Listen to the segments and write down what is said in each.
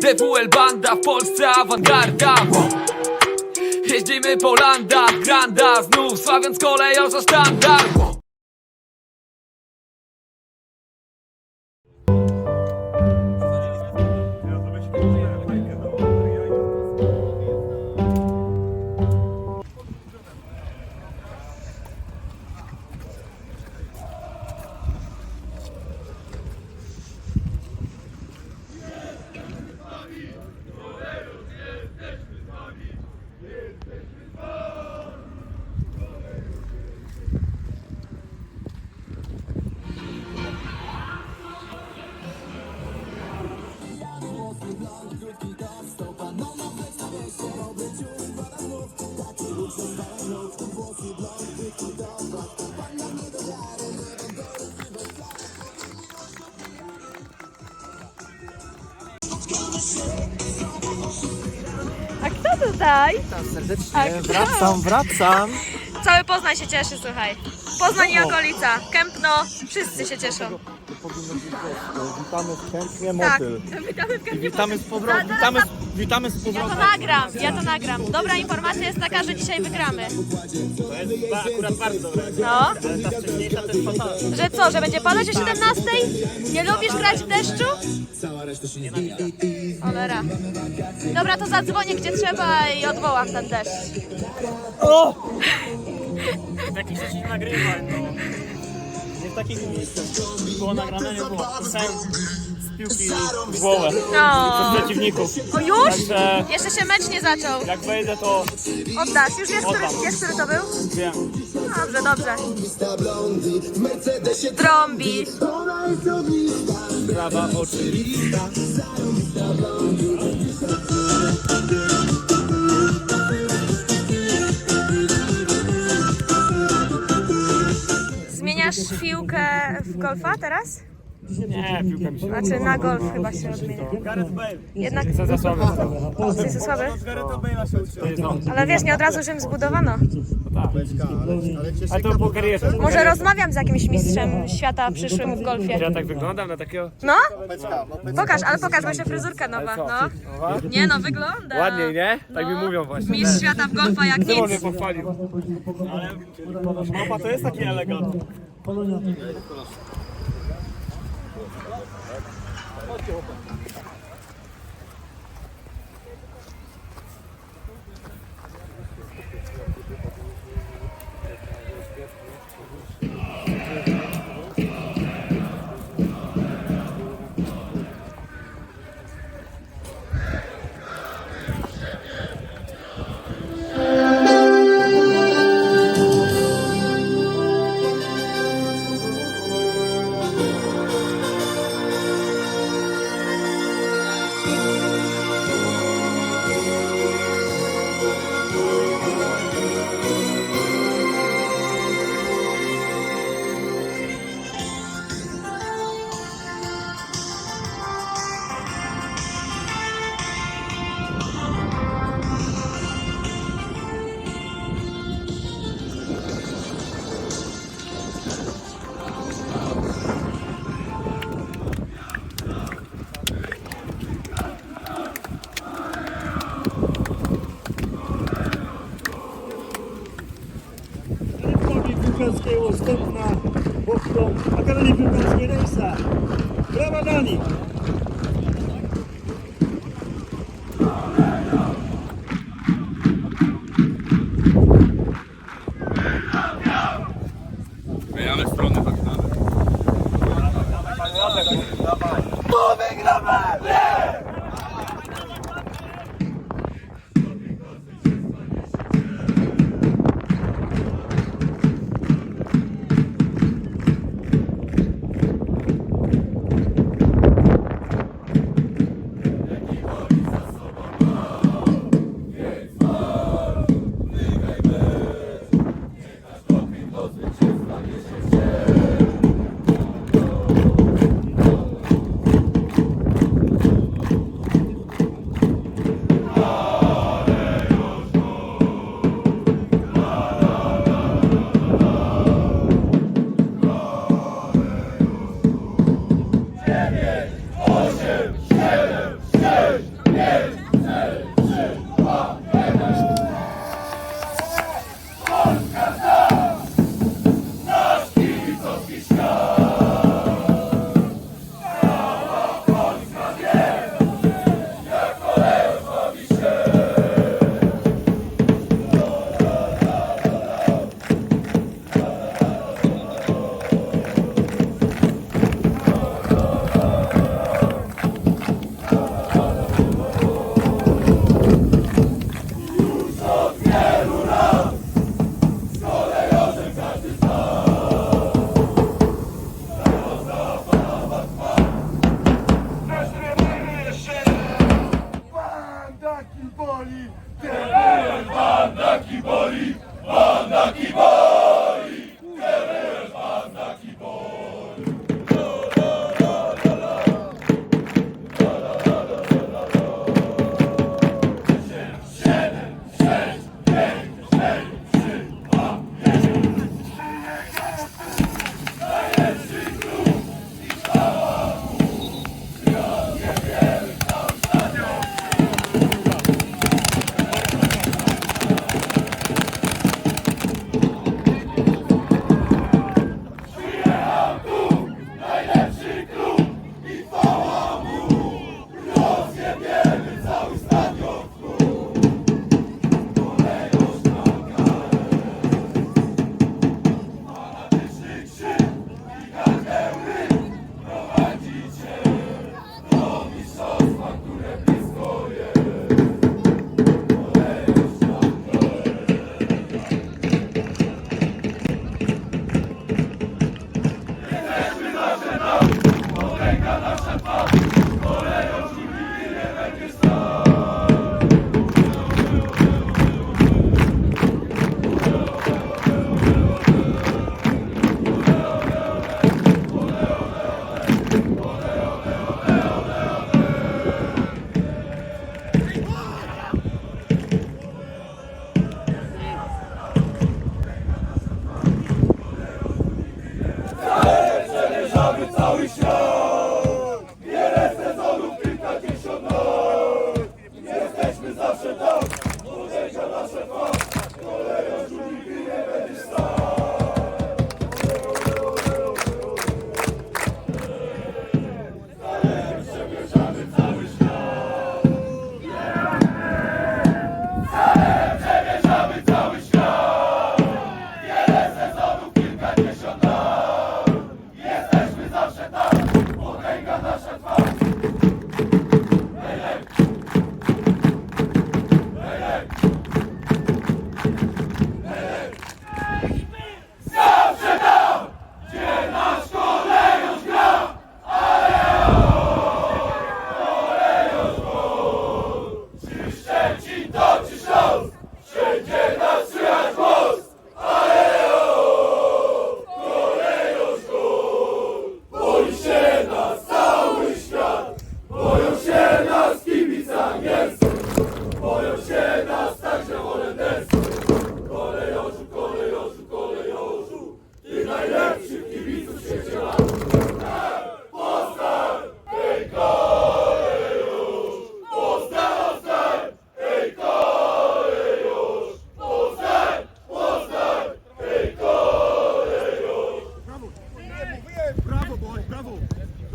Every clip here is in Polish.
DWL banda, w Polsce awangarda. Jeździmy po landach, granda Znów sławiąc koleją za sztandar Serdecznie, kto? wracam, wracam. Cały Poznań się cieszy, słuchaj. Poznań i okolica, Kępno, wszyscy się cieszą. Powinno być gorzko. Witamy w Kępnie Tak, Motyl. witamy w Kępnie. Witamy z powrotem. Witamy, z- witamy z Ja to powrotem. nagram, ja to nagram. Dobra informacja jest taka, że dzisiaj wygramy. To jest ba- akurat bardzo dobre. No, Ale ta wcześniejsza to jest fatalna. że co, że będzie padać o 17? Nie lubisz grać w deszczu? Cholera. Dobra, to zadzwonię gdzie trzeba i odwołam ten deszcz. O! Takich rzeczy nie nagrywaj, no. Takich miejscach. Było nagrane, nie było. Pisałem z piłki w głowę. No. Przez przeciwników. O już? Także Jeszcze się mecz nie zaczął. jak wejdę, to Oddasz, już wiesz, który, Oddam. wiesz, który to był? wiem. Dobrze, dobrze. Drąbi. Prawa oczywista. Zmieniasz piłkę w golfa teraz? Nie, piłka mi się Znaczy na golf chyba się odmienia. Gareth Bale. Jednak Jestem za słaby. jesteś słaby? Garetha Bale'a się uczyłem. To jest on. Ale wiesz, nie od razu Rzym zbudowano. Ale to po karierze. Może rozmawiam z jakimś mistrzem świata przyszłym w golfie. Ja tak wyglądam na takiego? No? Pokaż, ale pokaż, bo jeszcze fryzurka nowa, no. Nie no, wygląda. Ładniej, nie? Tak mi No. mówią właśnie. Mistrz świata w golfa jak Szymon mnie nic. pochwalił. Ale mapa to jest taki elegant. Polonia. Chodźcie, chłopaki. Acá no le preguntan si era esa. ¡Brava, Nani!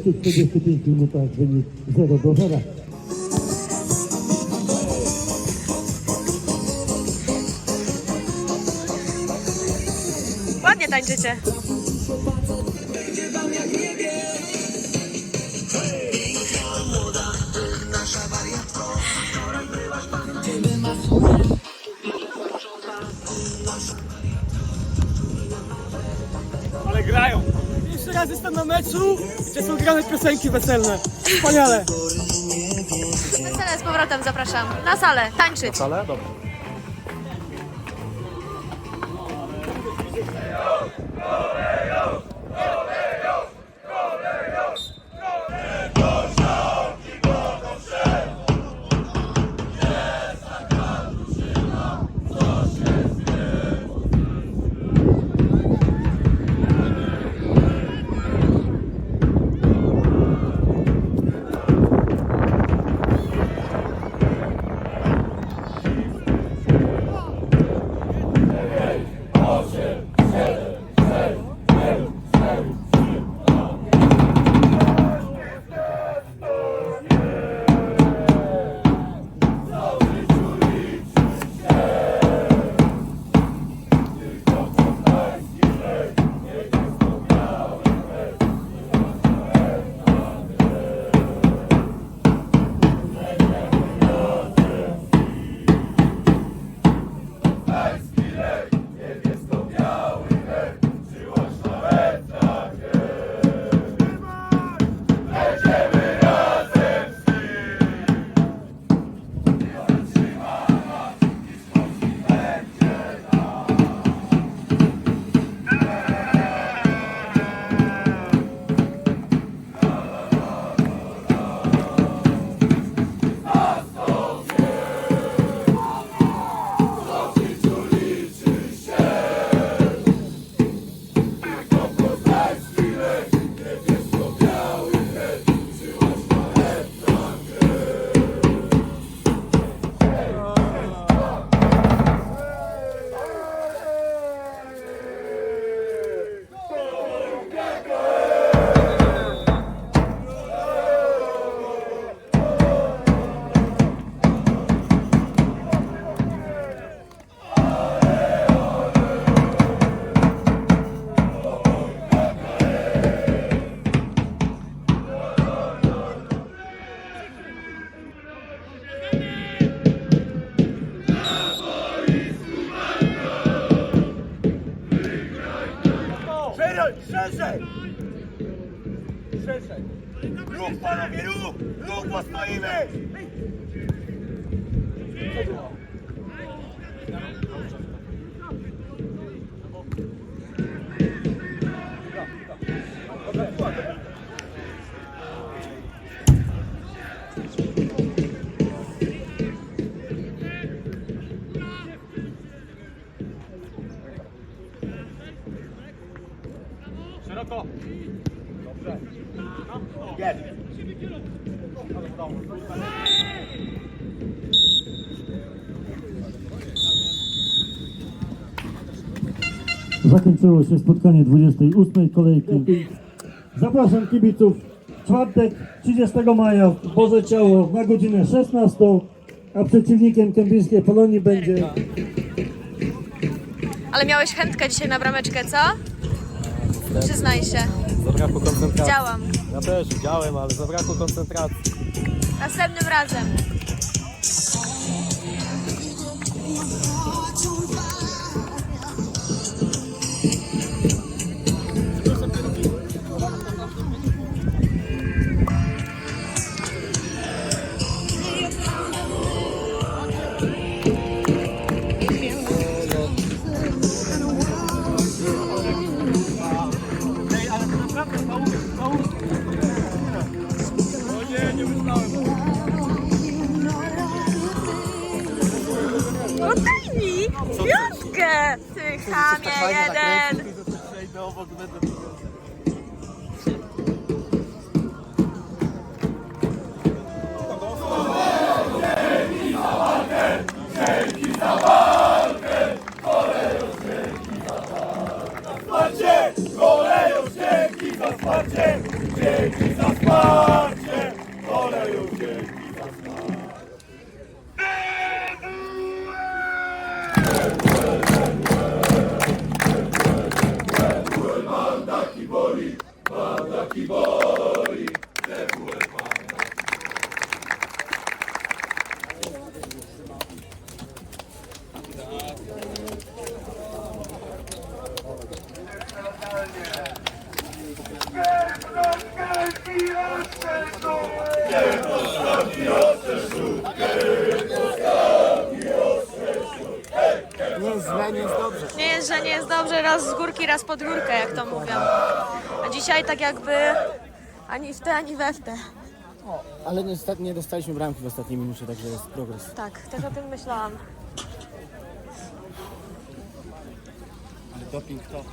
45 minutach wynik 0 do 0. Ładnie tańczycie. Jeszcze raz jestem na meczu, gdzie są grane piosenki weselne. Wspaniale. Wesele z powrotem zapraszam. Na salę, tańczyć. Ale dobra. Szerzej! Szerzej! Ruch panowie, ruch! Ruch, bo stoimy! Zakończyło się spotkanie 28 kolejki. Zapraszam kibiców w czwartek 30 maja w Boże Ciało na godzinę 16, a przeciwnikiem kępińskiej Polonii będzie Ale miałeś chętkę dzisiaj na brameczkę, co? Przyznaj się. Zabrakło koncentracji. Działam. Ja też widziałem, ale zabrakło koncentracji. Następnym razem. Oddaj mi piątkę, ty chamie jeden. Wsparcie! Okay. Że nie jest dobrze. Nie jest, że nie jest dobrze, raz z górki, raz pod górkę, jak to mówią. A dzisiaj tak jakby ani w te, ani we w te. Ale niestety nie dostaliśmy bramki w ostatniej minucie, także jest progres. Tak, też o tym myślałam. Ale doping to.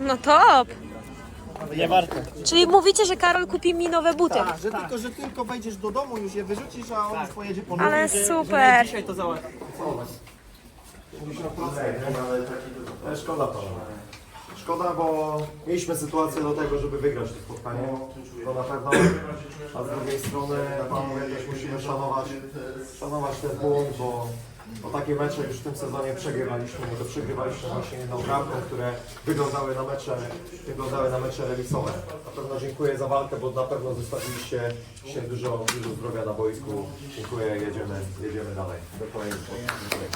No top! Nie warto. Czyli mówicie, że Karol kupi mi nowe buty. Tak, że tylko, że tylko wejdziesz do domu, już je wyrzucisz, a on już pojedzie po nowe. Ale super! Dzisiaj to załatwię. Ale szkoda to. Szkoda, bo mieliśmy sytuację do tego, żeby wygrać to spotkanie. To na pewno. A z drugiej strony panowie też musimy szanować, szanować ten błąd, bo, bo takie mecze już w tym sezonie przegrywaliśmy. To przegrywaliśmy właśnie jedną bramką, które wyglądały na mecze, wyglądały na mecze remisowe. Na pewno dziękuję za walkę, bo na pewno zostawiliście się dużo, dużo zdrowia na boisku. Dziękuję, jedziemy, jedziemy dalej. Do. Dziękuję.